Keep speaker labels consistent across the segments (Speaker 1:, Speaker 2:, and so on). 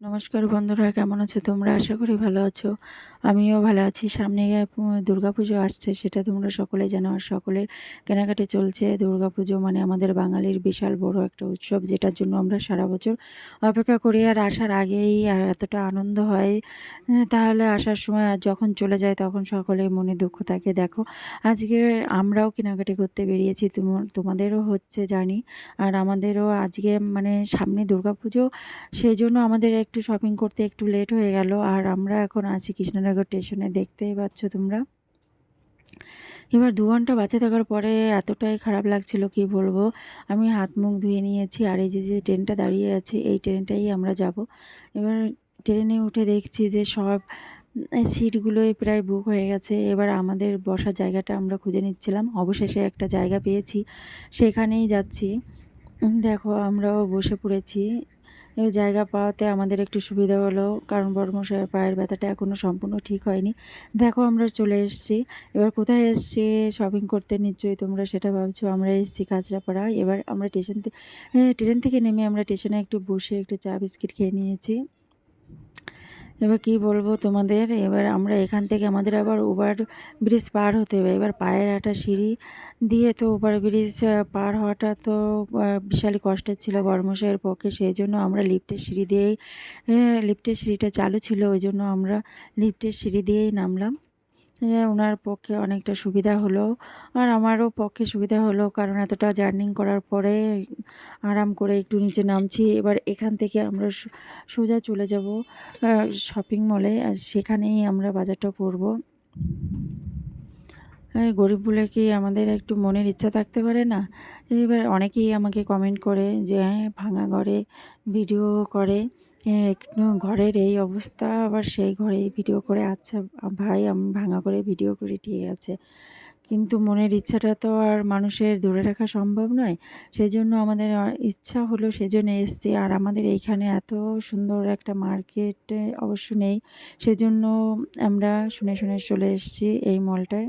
Speaker 1: নমস্কার বন্ধুরা, কেমন আছো তোমরা? আশা করি ভালো আছো। আমিও ভালো আছি। সামনে পুজো আসছে, সেটা তোমরা সকলে জানো। আর সকলের কেনাকাটি চলছে। পুজো মানে আমাদের বাঙালির বিশাল বড় একটা উৎসব, যেটার জন্য আমরা সারা বছর অপেক্ষা করি। আর আসার আগেই এতটা আনন্দ হয় তাহলে আসার সময় আর যখন চলে যায়, তখন সকলে মনে দুঃখ থাকে। দেখো, আজকে আমরাও কেনাকাটি করতে বেরিয়েছি। তোমাদেরও হচ্ছে জানি। আর আমাদেরও আজকে মানে সামনে পুজো সেই জন্য আমাদের একটু শপিং করতে একটু লেট হয়ে গেল। আর আমরা এখন আছি কৃষ্ণনগর স্টেশনে দেখতেই পাচ্ছ তোমরা। এবার দু ঘণ্টা বাঁচে থাকার পরে এতটাই খারাপ লাগছিল, কি বলব? আমি হাত মুখ ধুয়ে নিয়েছি আর এই যে যে ট্রেনটা দাঁড়িয়ে আছে, এই ট্রেনটাই আমরা যাব। এবার ট্রেনে উঠে দেখছি যে সব সিটগুলোই প্রায় বুক হয়ে গেছে। এবার আমাদের বসার জায়গাটা আমরা খুঁজে নিচ্ছিলাম। অবশেষে একটা জায়গা পেয়েছি। সেখানেই যাচ্ছি। দেখো আমরাও বসে পড়েছি। এবার জায়গা পাওয়াতে আমাদের একটু সুবিধা হলো, কারণ বড়মশাইয়ের পায়ের ব্যথাটা এখনও সম্পূর্ণ ঠিক হয়নি। দেখো আমরা চলে এসেছি। এবার কোথায় এসেছি? শপিং করতে নিশ্চয়ই তোমরা সেটা ভাবছ। আমরা এসেছি কাঁচরাপাড়া এবার আমরা স্টেশন থেকে ট্রেন থেকে নেমে আমরা স্টেশনে একটু বসে একটু চা বিস্কিট খেয়ে নিয়েছি। এবার কি বলব তোমাদের? এবার আমরা এখান থেকে আমাদের আবার ওভার ব্রিজ পার হতে হবে। এবার পায়ের একটা সিঁড়ি দিয়ে তো ওভার ব্রিজ পার হওয়াটা তো বিশালই কষ্টের ছিল বর্মশাইয়ের পক্ষে। সেই জন্য আমরা লিফটের সিঁড়ি দিয়েই লিফটের সিঁড়িটা চালু ছিল। ওই জন্য আমরা লিফটের সিঁড়ি দিয়েই নামলাম। ওনার পক্ষে অনেকটা সুবিধা হলো। আর আমারও পক্ষে সুবিধা হলো, কারণ এতটা জার্নিং করার পরে আরাম করে একটু নিচে নামছি। এবার এখান থেকে আমরা সোজা চলে যাব শপিং মলে। আর সেখানেই আমরা বাজারটা করব। গরিব বলে কি আমাদের একটু মনের ইচ্ছা থাকতে পারে না? এবার অনেকেই আমাকে কমেন্ট করে যে হ্যাঁ ভাঙা ঘরে ভিডিও করে। একটু ঘরের এই অবস্থা, আবার সেই ঘরে ভিডিও করে আচ্ছা ভাই, আমি ভাঙা করে ভিডিও করে, ঠিক আছে। কিন্তু মনের ইচ্ছাটা তো আর মানুষের ধরে রাখা সম্ভব নয়। সেই জন্য আমাদের ইচ্ছা হলো সেজন্য এসছি। আর আমাদের এইখানে এত সুন্দর একটা মার্কেট অবশ্য নেই। সেজন্য আমরা শুনে শুনে চলে এসেছি এই মলটায়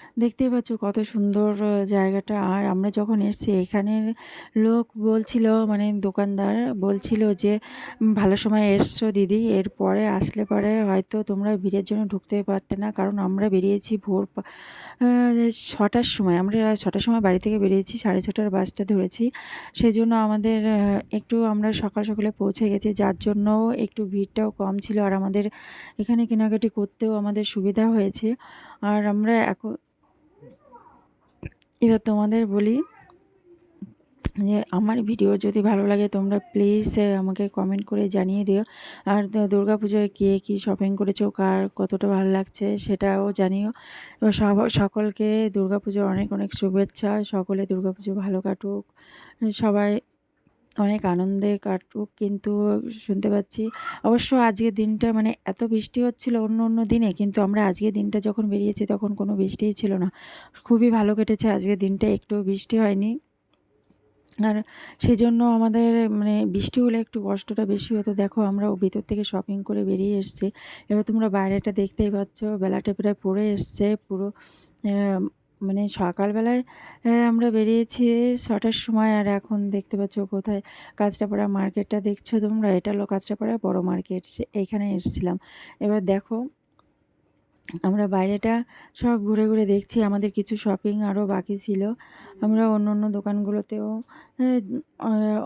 Speaker 1: দেখতেই পাচ্ছ কত সুন্দর জায়গাটা। আর আমরা যখন এসছি এখানের লোক বলছিল মানে দোকানদার বলছিল যে ভালো সময় এসছো দিদি। এরপরে আসলে পরে হয়তো তোমরা ভিড়ের জন্য ঢুকতে পারতে না, কারণ আমরা বেরিয়েছি ভোর ছটার সময়। আমরা ছটার সময় বাড়ি থেকে বেরিয়েছি, সাড়ে ছটার বাসটা ধরেছি। সেই জন্য আমাদের একটু আমরা সকাল সকালে পৌঁছে গেছি। যার জন্য একটু ভিড়টাও কম ছিল। আর আমাদের এখানে কেনাকাটি করতেও আমাদের সুবিধা হয়েছে। আর আমরা এখন এবার তোমাদের বলি যে আমার ভিডিও যদি ভালো লাগে, তোমরা প্লিজ আমাকে কমেন্ট করে জানিয়ে দিও। আর দুর্গা পুজোয় কে কী শপিং করেছ, কার কতটা ভালো লাগছে সেটাও জানিও। এবার সব সকলকে পুজোর অনেক অনেক শুভেচ্ছা, সকলে পুজো ভালো কাটুক। সবাই অনেক আনন্দে কাটুক, কিন্তু শুনতে পাচ্ছি অবশ্য আজকের দিনটা মানে এত বৃষ্টি হচ্ছিল অন্য অন্য দিনে, কিন্তু আমরা আজকের দিনটা যখন বেরিয়েছি তখন কোনো বৃষ্টিই ছিল না। খুবই ভালো কেটেছে আজকের দিনটা, একটু বৃষ্টি হয়নি। আর সেই জন্য আমাদের মানে বৃষ্টি হলে একটু কষ্টটা বেশি হতো। দেখো আমরা ভিতর থেকে শপিং করে বেরিয়ে এসছি। এবার তোমরা বাইরেটা দেখতেই পাচ্ছ বেলাটা প্রায় পড়ে এসছে, পুরো মানে সকালবেলায় আমরা বেরিয়েছি ছটার সময় আর এখন দেখতে পাচ্ছ কোথায়? কাঁচরাপাড়া মার্কেটটা দেখছ তোমরা? এটা হলো কাঁচরাপাড়া বড়ো মার্কেট এইখানে এসছিলাম। এবার দেখো আমরা বাইরেটা সব ঘুরে ঘুরে দেখছি, আমাদের কিছু শপিং আরও বাকি ছিল। আমরা অন্য অন্য দোকানগুলোতেও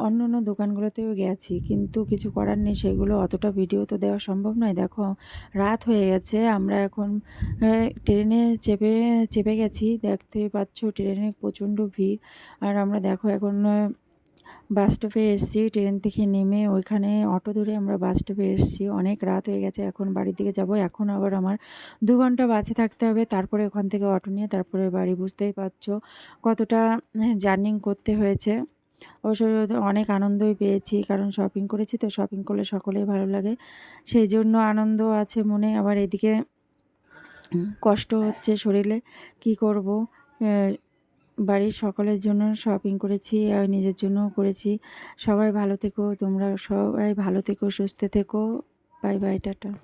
Speaker 1: অন্য অন্য দোকানগুলোতেও গেছি, কিন্তু কিছু করার নেই, সেগুলো অতটা ভিডিও তো দেওয়া সম্ভব নয়। দেখো, রাত হয়ে গেছে, আমরা এখন ট্রেনে চেপে চেপে গেছি, দেখতে পাচ্ছ ট্রেনে প্রচণ্ড ভিড়। আর আমরা দেখো এখন বাস স্টপে এসেছি, ট্রেন থেকে নেমে ওইখানে অটো ধরে আমরা বাস স্টপে এসেছি। অনেক রাত হয়ে গেছে, এখন বাড়ির দিকে যাব। এখন আবার আমার দু ঘণ্টা বাসে থাকতে হবে। তারপরে ওখান থেকে অটো নিয়ে তারপরে বাড়ি, বুঝতেই পারছ কতটা জার্নিং করতে হয়েছে। অবশ্য অনেক আনন্দই পেয়েছি, কারণ শপিং করেছি তো, শপিং করলে সকলেই ভালো লাগে। সেই জন্য আনন্দ আছে মনে, আবার এদিকে কষ্ট হচ্ছে শরীরে। কি করব? বাড়ির সকলের জন্য শপিং করেছি আর নিজের জন্যও করেছি। সবাই ভালো থেকো, তোমরা সবাই ভালো থেকো, সুস্থ থেকো। Bye bye tata.